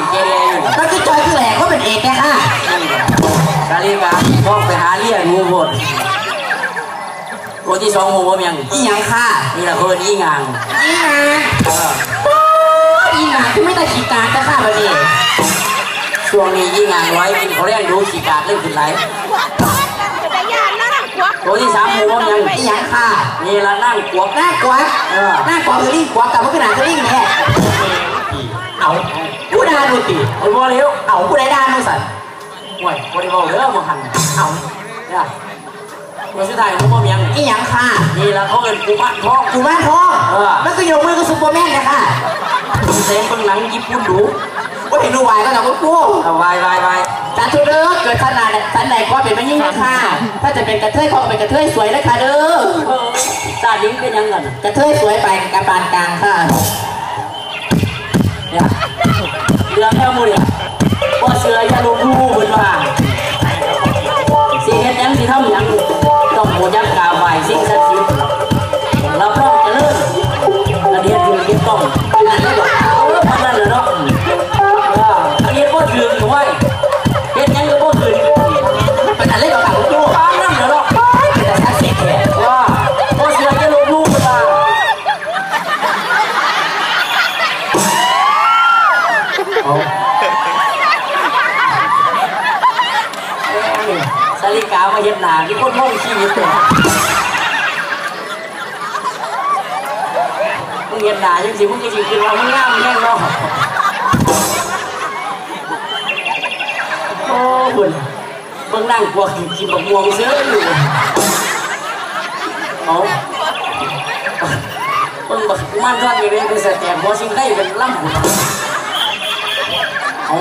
นเกเรอยู่มันคือจอยคือแหลกก็เป็นเอกนะค่ะสาตาลีกาพ่อไปหาเลี้ยงงูบดตัวที่สองงูบ่เมียงอีหยังค่ะนี่แหละเพิ่นอีงางอีหยังเอออีหยังคือไม่ได้ขีดการจะค่ะแบบนี้ช่วงนี้อีงางไว้กินเขาเรียกดูขี้กาดเล่นขึ้นไหลตัวที่สามงูบ่เมียงอีหยังค่ะนี่ละนั่งกวกหน้ากวักเออหน้ากวักคือลิงกวักกับพวกขนาดคือลิงแน่เอา ผู้ดาดูติไอ้บ่เลี้ยวเอาผู้ใดดาดูสันห่วยบ่ได้เว้าเด้อบ่หันเอาเนี่ยตัวสุดท้ายงูบ่เมียงอีหยังค่ะนี่ละเขาเอิ้นกูบ้านท้องกูบ้านทองเออแล้วก็โยกมือกับซุปเปอร์แมนเลยค่ะคุณเซนเบิ่งหนังญี่ปุ่นดูว่าเห็นดูวายก็แล้วก็กูเอาวายวายวายจันทุเด้อเกิดขนาดสันไหนก็เป็นไม่ยิ่งนะค่ะ ถ้าจะเป็นกระเทยเขาก็เป็นกระเทยสวยนะค่ะเด้อเออซาดิ้งเป็นยังไงกระเทยสวยไปกับปานกลางค่ะ เนี่ยเรือแค่มูเนี่ยว่าเสือยาลงรูเหมือนว่าสีเฮ็ดยังสิทำหยังต้อง สาลิกามาเห็นหนาที่คนห้องชีวิตเลยมึงเห็นหนาจังสิมึงก็สิคิดว่ามึงงามแน่นาะโอ้บุญเบิ่งนั่งกลัวกินกินบักม่วงเสื้ออยู่เอาเบิ่งบักมันทอดอยู่เลยเป็นสแตมพอสิ่งได้เป็นล่ำบุญเอา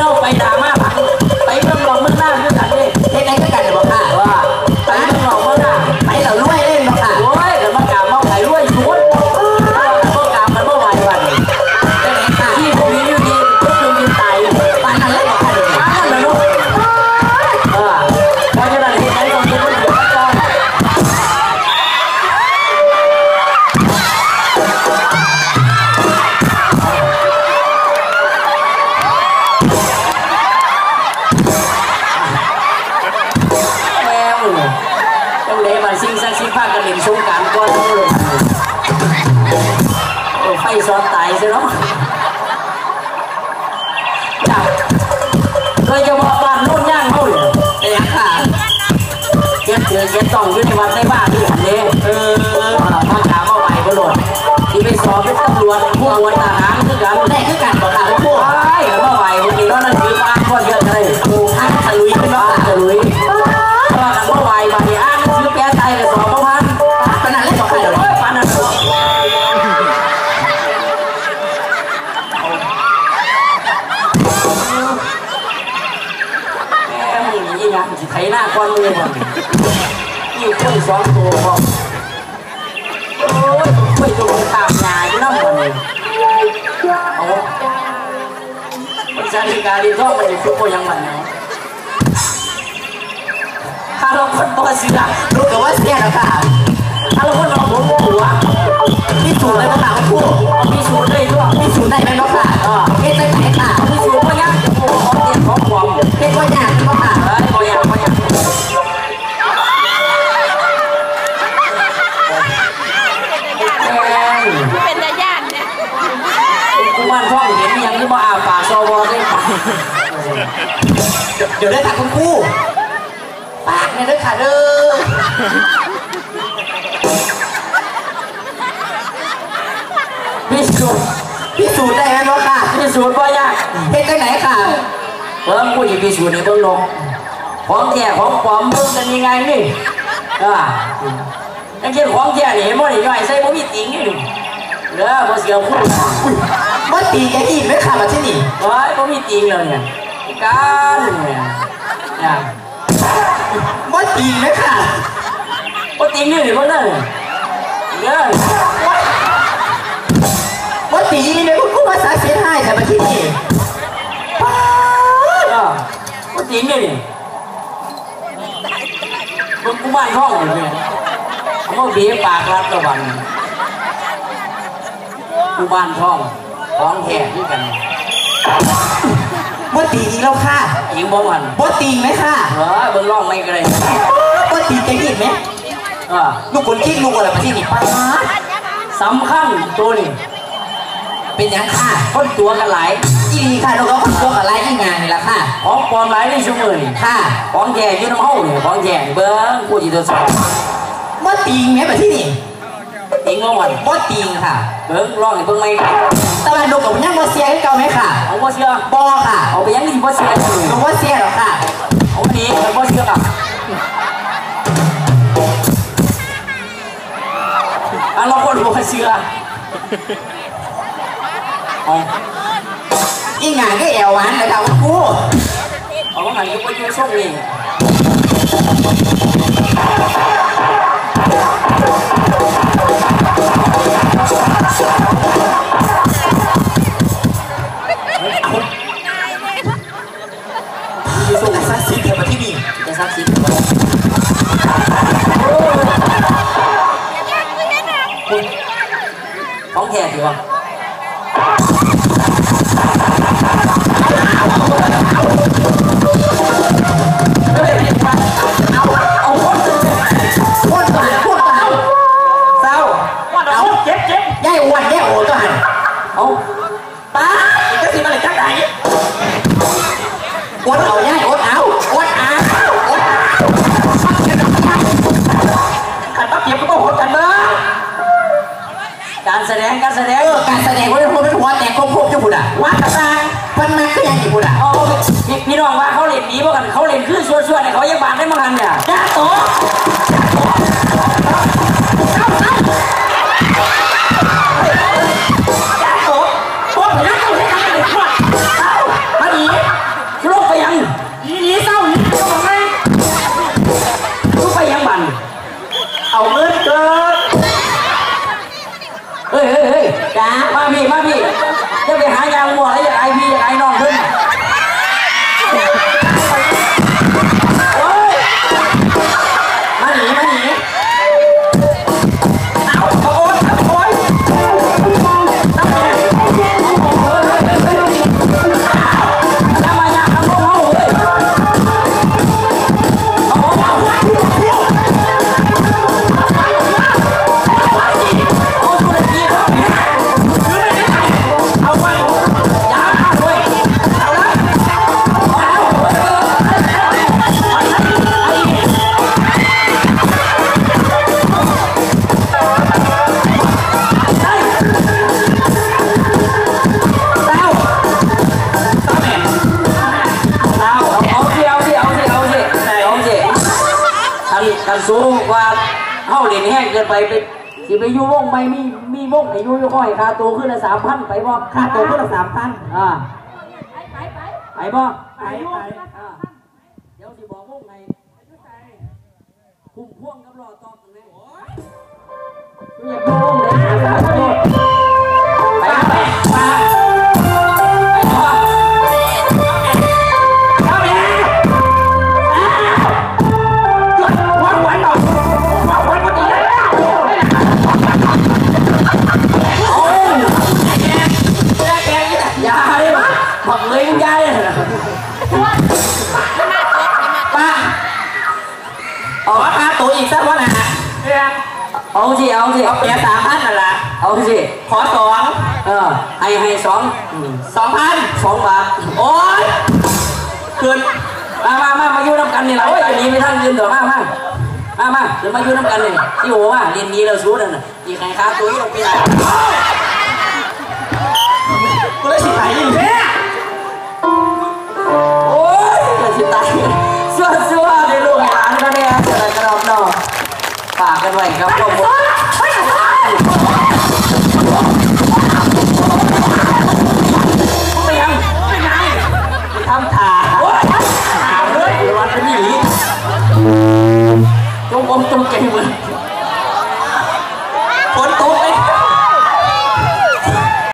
เราไปดราม่าผั ซ้อนตายซะเนาะจ้ะเคยจะบอกบ้านโน่นย่างเขาเลยแต่ยังค่ะเก็บเถื่อนเก็บต้องอยู่ในวัดในบ้านที่อันนี้เออมาถามว่าไหวก็โดดที่ไปสอบเป็นตำรวจผู้ตรวจทหารคือกันได้คือกันบ มึงนี่ยังสิไถหน้าก้อนมือบ่นี่คนสองตัวบ่โอ้ยไม่ตรงตามยาอยู่น้ำบ่นี่เอามันจะมีการดีท่องไปทุกคนยังมันเนาะถ้าเราคนบ่เสือรู้กับว่าเสียแล้วค่ะถ้าเราคนเราผมหัวพี่สูจน์เลยบอกค่พวกมีสูตรได้ด้วยพี่สูจน์ได้ไหมบอกค่ะเฮ็ดได้ไหมค่ะมีสูต เดี๋ยวได้ค่ะคุณครูปากเนี่ยด้วยค่ะเด้อพิสูจน์พี่สูจน์ได้ไหมบอกค่ะพิสูจน์ว่ายังเฮ็ดได้ไหนค่ะเพิ่มกูจะพิสูจน์ในเบื้องลงของแท้ของปลอมเบิ่งกันยังไงนี่อ่ายังเช่นของแท้นี่เห็นบ่นี่ย่อยใส่บ่มีติ่งนี่เด้อบ่เสียวพูด ว่าตีแกอีกไหมค่ะมาที่นี่เฮ้ยผมมีจริงเลยเนี่ยการเนี่ยเนี่ยว่าตีไหมค่ะผมจริงนี่หรือเปล่าเนี่ยเนี่ยว่าตีเนี่ยคุณครูภาษาเสียให้แต่มาที่นี่ป๊าดเออผมจริงนี่ผมกูบ้านห้องเลยเนี่ยผมก็เบี้ยปากรับระวังผู้บ้านท่อง ของแห่ด้วยกันบ่ตีอีกแล้วค่ะหญิงบ่มันบ่ตีไหมค่ะเออเบิ่งร่องไม่ก็ได้บ่ตีจะยินไหมเออลูกคนคิดลูกอะไรมาที่นี่ป้าสำคัญตัวนี้เป็นหยังค่ะคนตัวกันหลายอีนีค่ะเราก็คนตัวกับไรที่งานนี่แหละค่ะของปลอมหลายในชั่วโมงนี่ค่ะของแย่อยู่น้ำเฮาเนี่ยของแย่เบิ่งผู้จิตรสอบบ่ตีไหมมาที่นี่ หญิงบ่มันบ่ตีค่ะ เบิ่งร่องให้เบิ่งไม่แตะวันลูกกับยังบ่เสียให้เก่าไหมค่ะเอาบ่เชื่อบ่ค่ะเอาไปยังที่บ่เชื่อลูกบ่เสียหรอกค่ะเอาดีมันบ่เชื่ออะอะเราคนบ่เชื่อเอาอีงานก็แอวหวานเลยค่ะว่ากูเอาว่าไงก็บ่อยู่ช่วงนี้ ส่งสักสีเดียวมาที่นี่จะซักซีบ่ของแท้สิวะเอา งการแสดงเออการแสดงว่าเป็นคนเป็นหัวแต่งครบครบอยู่พุ่นอะว่ากระซังเพิ่นมาคือยังอยู่พุ่นอะเอาพี่พี่น้องว่าเขาเล่นดีบ่กันเขาเล่นคือส่วนๆเนี่ยเขายังบาดได้มากันเนี่ยจ้าโตจ้า นแห้งเกินไปไปสิไปอยู่วงไม่มีมีวงให้อยู่อยู่ค่อยค่าตัวขึ้นละสามพันไปบ่ค่าตัวเพิ่มสามพันอ่าไปไปไปบ่ไปไปอ่าเดี๋ยวสิบอกวงไหนคุ้มพ่วงกับรอตอบกันไหมกูอยากดูวงไหนสามพันไปไปไปไป อีกสักวันนะเอาสิเอาสิเอาเปียสามพันนั่นแหละเอาสิขอสองเออให้ให้สองอืมสองพันสองบาทโอ๊ยเกินมามามามาอยู่น้ำกันนี่แหละโอ้ยจะหนีไปทางยืนเถอะมามามามาเดี๋ยวมาอยู่น้ำกันนี่ที่โอ้ว่าเรียนดีเราสู้นั่นน่ะอีกใครค้าตัวยี่ลงไปไหนกูเลยสิไหน ฝาก